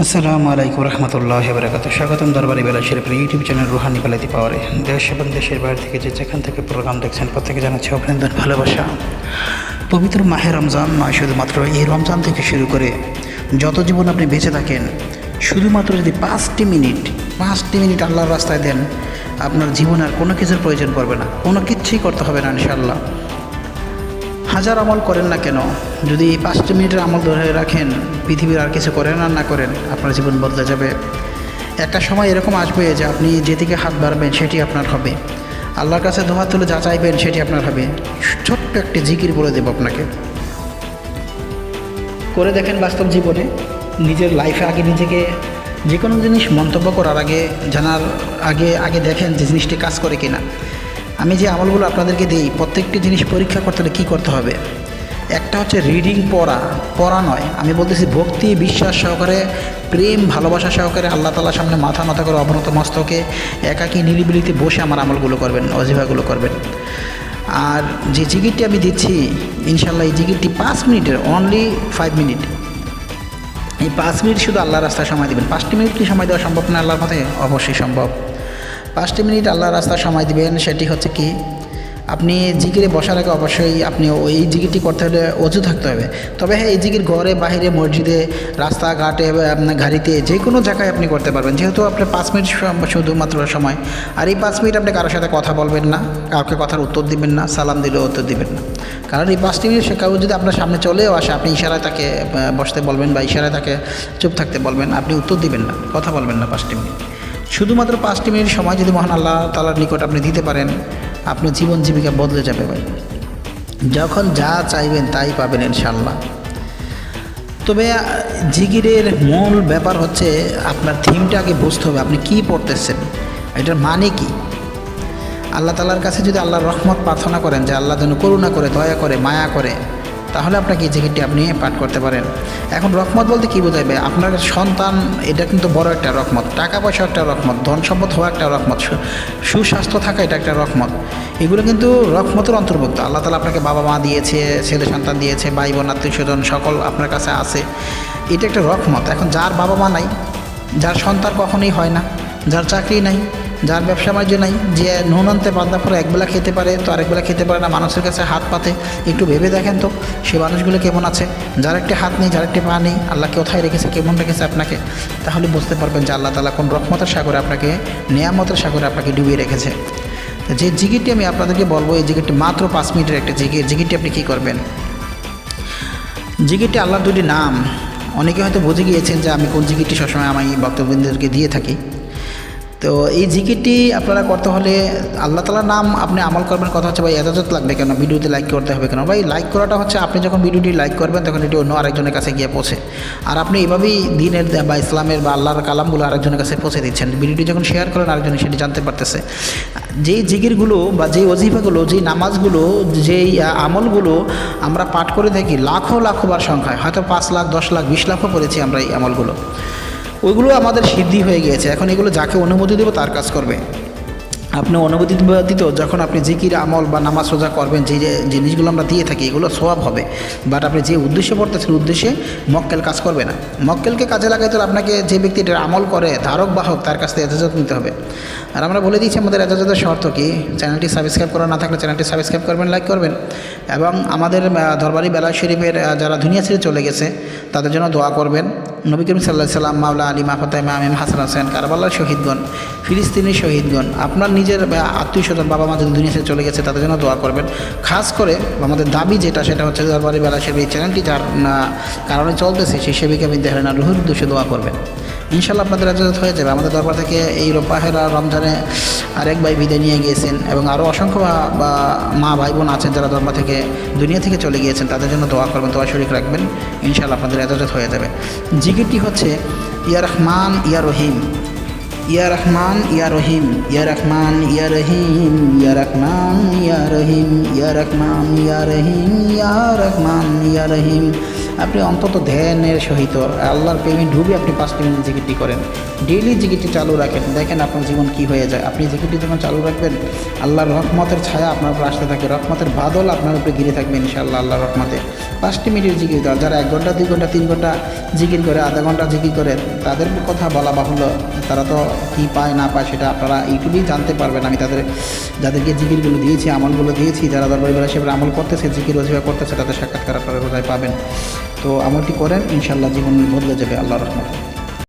আসসালামু আলাইকুম রহমতুল্লাহ বরাকাত স্বাগতম দরবারি বেলা শরীফের ইউটিউব চ্যানেল রুহানি বেলাতি পাওয়ারে। দেশ এবং দেশের বাইরে থেকে যে যেখান থেকে প্রোগ্রাম দেখছেন, প্রত্যেকে জানাচ্ছে অভিনন্দন, ভালোবাসা। পবিত্র মাহে রমজান নয় শুধুমাত্র এই রমজান থেকে শুরু করে যত জীবন আপনি বেঁচে থাকেন, শুধুমাত্র যদি পাঁচটি মিনিট পাঁচটি মিনিট আল্লাহর রাস্তায় দেন, আপনার জীবন আর কোনো কিছুর প্রয়োজন পড়বে না। কোনো কিচ্ছুই করতে হবে না ইনশাল্লাহ হাজার আমল করেন না কেন? যদি এই পাঁচটি মিনিটের আমল ধরে রাখেন, পৃথিবীর আর কিছু করেন আর না করেন, আপনার জীবন বদলে যাবে। একটা সময় এরকম আসবে যে আপনি যেদিকে হাত বাড়বেন সেটি আপনার হবে। আল্লাহর কাছে দোহাত তুলে যা চাইবেন সেটি আপনার হবে। ছোট্ট একটি জিকির বলে দেবো আপনাকে। করে দেখেন বাস্তব জীবনে, নিজের লাইফে আগে নিজেকে যে কোনো জিনিস মন্তব্য করার আগে, জানার আগে আগে দেখেন যে জিনিসটি কাজ করে কিনা। আমি যে আমলগুলো আপনাদেরকে দিই, প্রত্যেকটি জিনিস পরীক্ষা করতে হলে কী করতে হবে? একটা হচ্ছে রিডিং পড়া পড়া নয়, আমি বলতেছি ভক্তি, বিশ্বাস সহকারে, প্রেম, ভালোবাসা সহকারে আল্লাহ তালার সামনে মাথা নত করে অবনত মস্তকে একাকী নিরিবিলিতে বসে আমার আমলগুলো করবেন অজিভাগুলো করবেন। আর যে জিকিরটি আমি দিচ্ছি ইনশাল্লাহ এই জিকিরটি পাঁচ মিনিটের অনলি ফাইভ মিনিট এই পাঁচ মিনিট শুধু আল্লাহর রাস্তায় সময় দেবেন। পাঁচটি মিনিট কি সময় দেওয়া সম্ভব না? আল্লাহর মতে অবশ্যই সম্ভব। পাঁচটি মিনিট আল্লাহর রাস্তা সময় দিবেন, সেটি হচ্ছে কি, আপনি জিকিরে বসার আগে অবশ্যই আপনি ওই জিকিরটি করতে হলে অজু থাকতে হবে। তবে হ্যাঁ এই জিকির ঘরে বাইরে মসজিদে, রাস্তাঘাটে আপনার গাড়িতে যে কোনো জায়গায় আপনি করতে পারবেন। যেহেতু আপনার পাঁচ মিনিট শুধুমাত্র সময়, আর এই পাঁচ মিনিট আপনি কারোর সাথে কথা বলবেন না, কাউকে কথার উত্তর দিবেন না, সালাম দিলেও উত্তর দিবেন না। কারণ এই পাঁচটি মিনিট সে কাউ যদি আপনার সামনে চলেও আসে, আপনি ইশারায় তাকে বসতে বলবেন বা ইশারায় তাকে চুপ থাকতে বলবেন, আপনি উত্তর দিবেন না, কথা বলবেন না পাঁচটি মিনিট। শুধুমাত্র পাঁচটি মিনিট সময় যদি মহান আল্লাহ তালার নিকট আপনি দিতে পারেন, আপনার জীবন জীবিকা বদলে যাবে ভাই। যখন যা চাইবেন তাই পাবেন ইনশাল্লাহ তবে জিগিরের মূল ব্যাপার হচ্ছে আপনার থিমটা আগে বুঝতে হবে, আপনি কী পড়তেছেন, এটার মানে কি? আল্লাহ তালার কাছে যদি আল্লাহর রহমত প্রার্থনা করেন যে আল্লাহ যেন করুণা করে, দয়া করে, মায়া করে তাহলে আপনাকে এই জিকিরটি আপনি পাঠ করতে পারেন। এখন রকমত বলতে কী বোঝাবে আপনার সন্তান, এটা কিন্তু বড় একটা রকমত। টাকা পয়সা একটা রকমত ধন সম্পদ হওয়া একটা রকমত সুস্বাস্থ্য থাকা এটা একটা রকমত। এগুলো কিন্তু রকমতের অন্তর্ভুক্ত। আল্লাহ তালা আপনাকে বাবা মা দিয়েছে ছেলে সন্তান দিয়েছে ভাই বোন আত্মীয় স্বজন সকল আপনার কাছে আছে। এটা একটা রকমত। এখন যার বাবা মা নাই, যার সন্তান কখনোই হয় না, যার চাকরি নাই যার ব্যবসা বাণিজ্য নাই, যে নুন আনতে বান্দা পরে একবেলা খেতে পারে, তো আরেকবেলা খেতে পারে না, মানুষের কাছে হাত পাতে, একটু ভেবে দেখেন তো, সে মানুষগুলো কেমন আছে? যার একটি হাত নেই, যার একটি পা নেই, আল্লাহ কোথায় রেখেছে, কেমন রেখেছে আপনাকে? তাহলে বুঝতে পারবেন যে আল্লাহ তালা কোন রহমতের সাগরে আপনাকে, নেয়ামতের সাগরে আপনাকে ডুবিয়ে রেখেছে। যে জিগিরটি আমি আপনাদেরকে বলব, এই জিগিরটি মাত্র পাঁচ মিনিটের একটা জিগির জিগিরটি আপনি কী করবেন? জিকিরটি আল্লাহর দুটি নাম। অনেকে হয়তো বুঝে গিয়েছেন যে আমি কোন জিকিরটি সবসময় আমি বক্তব্যদেরকে দিয়ে থাকি। তো এই জিকিরটি আপনারা করতে হলে আল্লাহ তালার নাম আপনি আমল করবেন, কথা হচ্ছে ভাই এজাজত লাগবে কেন, ভিডিওতে লাইক করতে হবে কেন? ভাই লাইক করাটা হচ্ছে আপনি যখন ভিডিওটি লাইক করবেন তখন এটি অন্য আরেকজনের কাছে গিয়ে পৌঁছে। আর আপনি এভাবেই দিনের বা ইসলামের বা আল্লাহর কালামগুলো আরেকজনের কাছে পৌঁছে দিচ্ছেন। ভিডিওটি যখন শেয়ার করেন আরেকজন সেটি জানতে পারতেছে। যেই জিকিরগুলো বা যেই অজিফাগুলো যেই নামাজগুলো, যেই আমলগুলো আমরা পাঠ করে থাকি, লাখো লাখো বার সংখ্যায়, হয়তো পাঁচ লাখ, দশ লাখ, বিশ লাখও করেছি আমরা এই আমলগুলো। ওইগুলো আমাদের সিদ্ধি হয়ে গিয়েছে। এখন এগুলো যাকে অনুমতি দেবো তার কাজ করবে। আপনি অনুমতি ব্যতীত যখন আপনি জিকির, আমল বা নামাজ সোজা করবেন, যে জিনিসগুলো আমরা দিয়ে থাকি, এগুলো সোয়াব হবে। বাট আপনি যে উদ্দেশ্যে পড়তেছেন, উদ্দেশ্যে মক্কেল কাজ করবে না। মক্কেলকে কাজে লাগাইতে হলে আপনাকে যে ব্যক্তি এটার আমল করে, ধারক, বাহক, তার কাছ থেকে এজাজত নিতে হবে। আর আমরা বলে দিচ্ছি আমাদের এজাজতের শর্ত কি? চ্যানেলটি সাবস্ক্রাইব করা না থাকলে চ্যানেলটি সাবস্ক্রাইব করবেন, লাইক করবেন। এবং আমাদের দরবারি বেলা শরীফের যারা দুনিয়া ছেড়ে চলে গেছে, তাদের জন্য দোয়া করবেন। নবী করিম সাল্লাহ সাল্লাম মাওলা আলী মাহতাই মামিম হাসান হোসেন কারবাল্লার শহীদগণ ফিলিস্তিনি শহীদগণ, আপনার নিজের আত্মীয় স্বজন, বাবা মা যদি দুনিয়া চলে গেছে, তাদের জন্য দোয়া করবেন। খাস করে আমাদের দাবি যেটা, সেটা হচ্ছে দরবারি বেলা এই চ্যানেলটি যার কারণে চলতেছে, সেই সেবিকা বিদ্যালয় না রুহুর উদ্দেশ্যে দোয়া করবেন। ইনশাল্লাহ আপনাদের আজাদ হয়ে যাবে। আমাদের দরবার থেকে এই রোপাহেরা রমজানে আরেক ভাই বিদায় নিয়ে গিয়েছেন এবং আরও অসংখ্য বা- মা ভাই বোন আছেন যারা দরবার থেকে, দুনিয়া থেকে চলে গিয়েছেন, তাদের জন্য দোয়া করবেন, দোয়া শরিক রাখবেন। ইনশাল্লাহ আপনাদের আজাদ হয়ে যাবে। জিকিরটি হচ্ছে, ইয়া রহমান, ইয়া রহিম। ইয়া রহমান, ইয়া রহিম, ইয়া রহমান, ইয়া রহিম, ইয়া রহমান, ইয়া রহিম, ইয়া রহমান, ইয়া রহিম, ইয়া রহমান, ইয়া রহিম। আপনি অন্তত ধ্যানের সহিত আল্লাহর প্রেমে ডুবে আপনি পাঁচটি মিনিট জিকিরটি করেন। ডেইলি জিকিরটি চালু রাখেন। দেখেন আপনার জীবন কি হয়ে যায়। আপনি জিকিরটি যখন চালু রাখবেন, আল্লাহর রহমতের ছায়া আপনার উপর আসতে থাকে। রহমতের বাদল আপনার উপরে ঘিরে থাকবে ইনশাআল্লাহ আল্লাহর রহমতে। পাঁচটি মিনিট জিকির করে যারা এক ঘণ্টা, দুই ঘণ্টা, তিন ঘণ্টা জিকির করে, আধা ঘণ্টা জিকির করে, তাদের কথা বলা বাহুল্য। তারা তো কী পায়, না পায় সেটা আপনারা এইটুকুই জানতে পারবেন। আমি তাদের, যাদেরকে জিকিরগুলো দিয়েছি, আমলগুলো দিয়েছি, যারা দরবার হিসেবে আমল করতেছে, জিকির ওজিফা করতেছে, তাদের সাক্ষাৎকার আপনারা রোজায় পাবেন। তো আমলটি করেন ইনশাল্লাহ জীবন বদলে যাবে আল্লাহ রহমত।